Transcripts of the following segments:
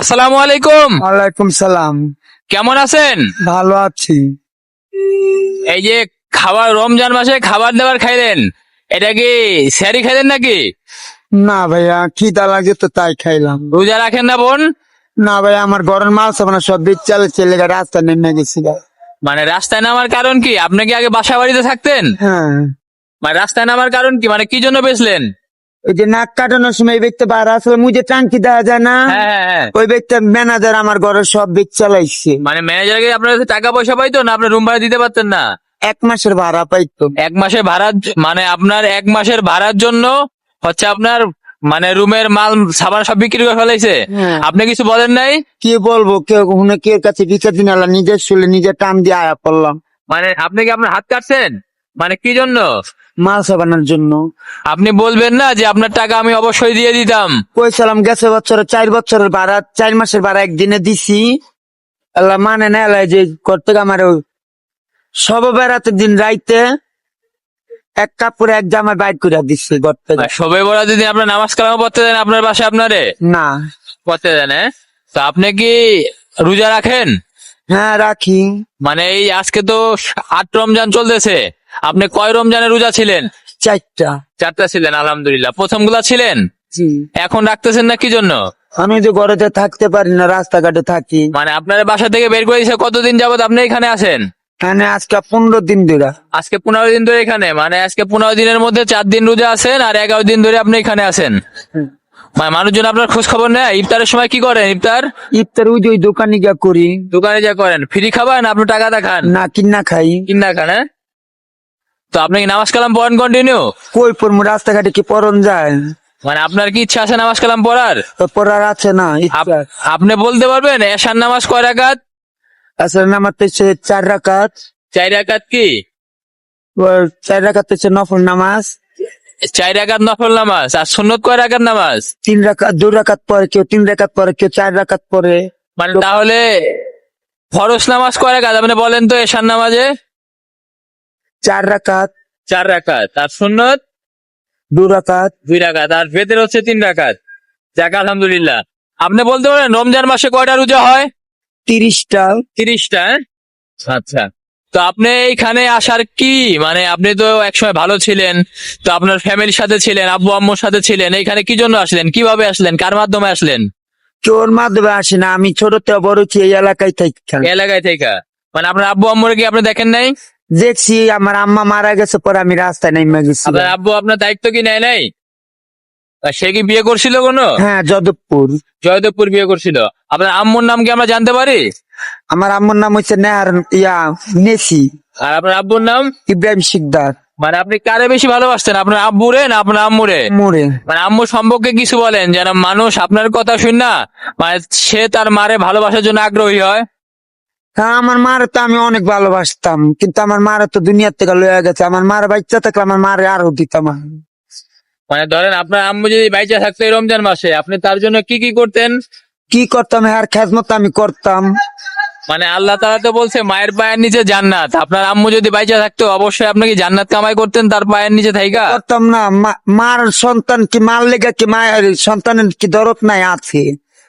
আসসালামু আলাইকুম। ওয়ালাইকুম সালাম। কেমন আছেন? ভালো আছি। এই যে খাবার রমজান মাসে খাবার দাবার খাইলেন এটা কি স্যারি খাইলেন নাকি? না ভাইয়া কি খিদা লাগে তো তাই খাইলাম। রোজা রাখেন না বোন? না ভাইয়া আমার ঘরের মাল সব না সব বিচ্ছালে ছেলে রাস্তা নেমে গেছিল মানে রাস্তায় নামার কারণ কি? আপনি কি আগে বাসা বাড়িতে থাকতেন? হ্যাঁ। মানে রাস্তায় নামার কারণ কি? মানে কি জন্য বেচলেন? ওই যে নাক কাটানোর সময় এই ব্যক্তি বার আসলে মুঝে টাঙ্কি দেওয়া যায় না? হ্যাঁ হ্যাঁ হ্যাঁ। ওই ব্যক্তি ম্যানেজার আমার ঘরের সব বিক চালাইছে। মানে ম্যানেজারকে আপনার কাছে টাকা পয়সা পাইতো না? আপনার রুম ভাড়া দিতে পারতেন না? এক মাসের ভাড়া পাইতো। এক মাসের ভাড়ার জ- মানে আপনার এক মাসের ভাড়ার জন্য হচ্ছে আপনার মানে রুমের মাল সাবান সব বিক্রি করে ফেলাইছে। আপনি কিছু বলেন নাই? কি বলব? কেউ কে কাছে বিচার দিন আলা? নিজের শুলে নিজের টান দিয়ে আয়া পড়লাম। মানে আপনি কি আপনার হাত কাটছেন? মানে কি জন্য? মাল সাবানোর জন্য। আপনি বলবেন না যে আপনার টাকা আমি অবশ্যই দিয়ে দিতাম। কইছিলাম গেছে বছরে চার বছরের ভাড়া চার মাসের ভাড়া একদিনে দিছি। আল্লাহ মানে না আল্লাহ যে করতে আমার সব বেড়াতে দিন রাইতে এক কাপড়ে এক জামা বাইর করে দিচ্ছে থেকে আর সবে বড় যদি আপনার নামাজ কালাম পড়তে দেন আপনার বাসায় আপনারে? না। পড়তে দেন হ্যাঁ? তো আপনি কি রোজা রাখেন? হ্যাঁ রাখি। মানে এই আজকে তো আট রমজান চলতেছে। আপনি কয় রমজানের রোজা ছিলেন? চারটা। চারটা ছিলেন আলহামদুলিল্লাহ। প্রথমগুলা ছিলেন? জি। এখন রাখতেছেন না কি জন্য? আমি যে ঘরেতে থাকতে পারি না রাস্তাঘাটে থাকি। মানে আপনার বাসা থেকে বের করে দিয়েছে কতদিন যাবত আপনি এখানে আছেন? মানে আজকে পনেরো দিন ধরে। আজকে পনেরো দিন ধরে এখানে মানে আজকে পনেরো দিনের মধ্যে চার দিন রোজা আছেন আর এগারো দিন ধরে আপনি এখানে আছেন। মানে মানুষজন আপনার খোঁজ খবর নেয়? ইফতারের সময় কি করেন ইফতার? ইফতার ওই যে ওই দোকানে গিয়া করি। দোকানে যা করেন। ফ্রি খাবার না আপনি টাকা দেখান? না কিনা খাই। কিনা খান হ্যাঁ? তো আপনি কি নামাজ কালাম পড়েন কন্টিনিউ কই পড়মু? রাস্তাঘাটে কি পড়ন যায়? মানে আপনার কি ইচ্ছা আছে নামাজ কালাম পড়ার? তো পড়ার আছে না আপ- আপনি বলতে পারবেন এশার নামাজ কয় রাকাত? আসলে নামাজ পেয়েছে চার রাকাত। চার রাকাত কি? ওর চার রাকাত হচ্ছে নফল নামাজ। চার রাকাত নফল নামাজ আর সুন্নত কয় রাকাত নামাজ? তিন রাকাত দু রাকাত পরে কেউ তিন রাকাত পরে কেউ চার রাকাত পরে। মানে তাহলে ফরজ নামাজ কয় রাকাত? আপনি বলেন তো এশার নামাজে। চার রাকাত চার রাকাত আর সুন্নত? দু রাকাত দুই রাকাত আর ভেতরে হচ্ছে তিন রাকাত। যাক আলহামদুলিল্লাহ। আপনি বলতে পারেন রমজান মাসে কয়টা রোজা হয়? তিরিশটা। তিরিশটা হ্যাঁ? আচ্ছা। তো আপনি এইখানে আসার কি? মানে আপনি তো একসময় ভালো ছিলেন তো আপনার ফ্যামিলির সাথে ছিলেন আব্বু আম্মুর সাথে ছিলেন এইখানে কি জন্য আসলেন? কীভাবে আসলেন? কার মাধ্যমে আসলেন? কেউর মাধ্যমে আসে না আমি ছোট বড় এই এলাকায় থাকি। এলাকায় থেকে? মানে আপনার আব্বু আম্মুর কি আপনি দেখেন নাই? দেখছি আমার আম্মা মারা গেছে পরে আমি রাস্তায় নেমে গেছি আপনার আব্বু আপনার দায়িত্ব কি নেয় নাই? আর সে কি বিয়ে করছিল কোনো? হ্যাঁ যাদবপুর। জয়দেবপুর বিয়ে করছিল। আপনার আম্মুর নাম কি আমরা জানতে পারি? আমার আম্মুর নাম হচ্ছে নেহার ইয়া নেসি আর আপনার আব্বুর নাম? ইব্রাহিম শিকদার। মানে আপনি কারে বেশি ভালোবাসতেন আপনার আব্বুরে না আপনার আম্মুরে? মোড়ে মানে আম্মু সম্পর্কে কিছু বলেন যেন মানুষ আপনার কথা শুন না মানে সে তার মারে ভালোবাসার জন্য আগ্রহী হ্যাঁ। আমার মার তো আমি অনেক ভালোবাসতাম কিন্তু আমার মার তো দুনিয়ার থেকে লয়ে গেছে। আমার মার বাচ্চা থাকলে আমার মারে আরও দিতাম। মানে ধরেন আপনার আম্মু যদি বাইচা থাকতো এই রমজান মাসে আপনি তার জন্য কি কি করতেন? কি করতাম হ্যাঁ খেজমত আমি করতাম। মানে আল্লাহ তাআলা তো বলছে মায়ের পায়ের নিচে জান্নাত। আপনার আম্মু যদি বাইচা থাকতো অবশ্যই আপনি কি জান্নাত কামাই করতেন তার পায়ের নিচে থাইকা? করতাম না মার সন্তান কি মার লেগে কি মায়ের সন্তানের কি দরদ নাই আছে।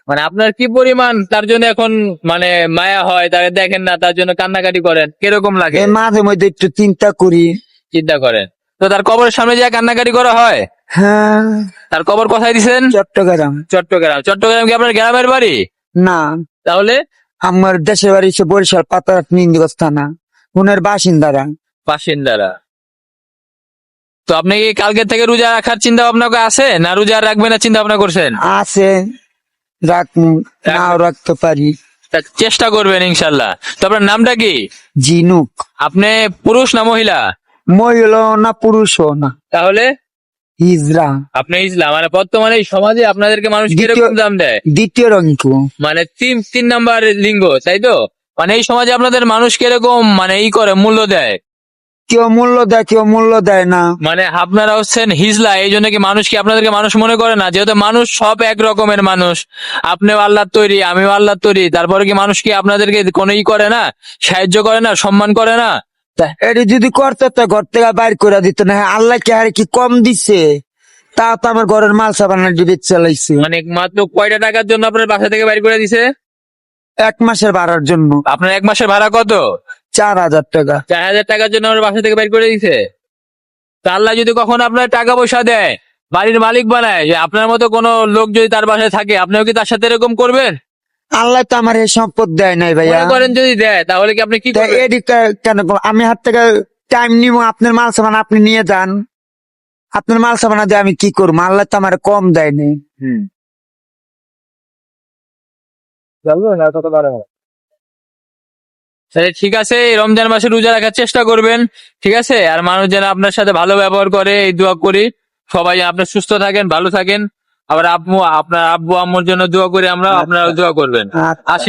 মানে আপনার কি পরিমাণ তার জন্য এখন মানে মায়া হয়? তাকে দেখেন না তার জন্য কান্নাকাটি করেন। কীরকম লাগে? মাঝে মধ্যে একটু চিন্তা করি। চিন্তা করেন। তো তার কবরের সামনে যা কান্নাকাটি করা হয়? হ্যাঁ। তার কবর কোথায় দিছেন? চট্টগ্রাম। চট্টগ্রাম। চট্টগ্রাম কি আপনার গ্রামের বাড়ি? না। তাহলে? আমার দেশের বাড়ি হচ্ছে বরিশাল পাতার নিন্দিগঞ্জ থানা। উনার বাসিন্দারা। বাসিন্দারা। তো আপনি কি কালকে থেকে রোজা রাখার চিন্তা ভাবনা আছে? না রোজা রাখবেন না চিন্তা ভাবনা করছেন? আছে। রাখ নাও রাখতে পারি। তা চেষ্টা করবেন ইনশাল্লাহ। তো আপনার নামটা কি? জিনুক। আপনি পুরুষ না মহিলা? মহিলা না পুরুষও না। তাহলে? হিজরা। আপনি ইসলাম মানে বর্তমানে এই সমাজে আপনাদেরকে মানুষ কীরকম দাম দেয়? দ্বিতীয় রঙ্ক মানে তিন তিন নাম্বার লিঙ্গ তাই তো? মানে এই সমাজে আপনাদের মানুষ কীরকম মানে ই করে মূল্য দেয়? কেউ মূল্য দেয় কেউ মূল্য দেয় না। মানে আপনারা হচ্ছেন হিজলা এই জন্য কি মানুষ কি আপনাদেরকে মানুষ মনে করে না? যেহেতু মানুষ সব এক রকমের মানুষ। আপনিও আল্লাহর তৈরি আমিও আল্লাহর তৈরি। তারপরে কি মানুষ কি আপনাদেরকে কোনো ই করে না? সাহায্য করে না? সম্মান করে না? এটি যদি করতে তো ঘর থেকে বাইর করে দিত না। হ্যাঁ, আল্লাহ কে আর কি কম দিছে? তা তো আমার ঘরের মাল সাবানা ডিবে চালাইছে মানে মাত্র কয়টা টাকার জন্য আপনার বাসা থেকে বাইর করে দিছে? এক মাসের ভাড়ার জন্য। আপনার এক মাসের ভাড়া কত? চার হাজার টাকা। চার হাজার টাকার জন্য আমার বাসা থেকে বাইর করে দিছে? তা আল্লাহ যদি কখনো আপনার টাকা পয়সা দেয় বাড়ির মালিক বানায় যে আপনার মতো কোনো লোক যদি তার বাসায় থাকে আপনিও কি তার সাথে এরকম করবেন? আল্লাহ তো আমার এই সম্পদ দেয় নাই ভাইয়া। করেন যদি দেয় তাহলে কি আপনি কি এদিক কেন আমি হাত থেকে টাইম নিব আপনার মাল সাবান আপনি নিয়ে যান। আপনার মাল সাবানা দিয়ে আমি কি করব? আল্লাহ তো আমার কম দেয় নাই। হুম। তাহলে ঠিক আছে এই রমজান মাসে রোজা রাখার চেষ্টা করবেন ঠিক আছে? আর মানুষ যেন আপনার সাথে ভালো ব্যবহার করে এই দোয়া করি। সবাই আপনার সুস্থ থাকেন ভালো থাকেন। আবার আব্বু আপনার আব্বু আম্মুর জন্য দোয়া করি আমরা আপনারা দোয়া করবেন। আসে আসি।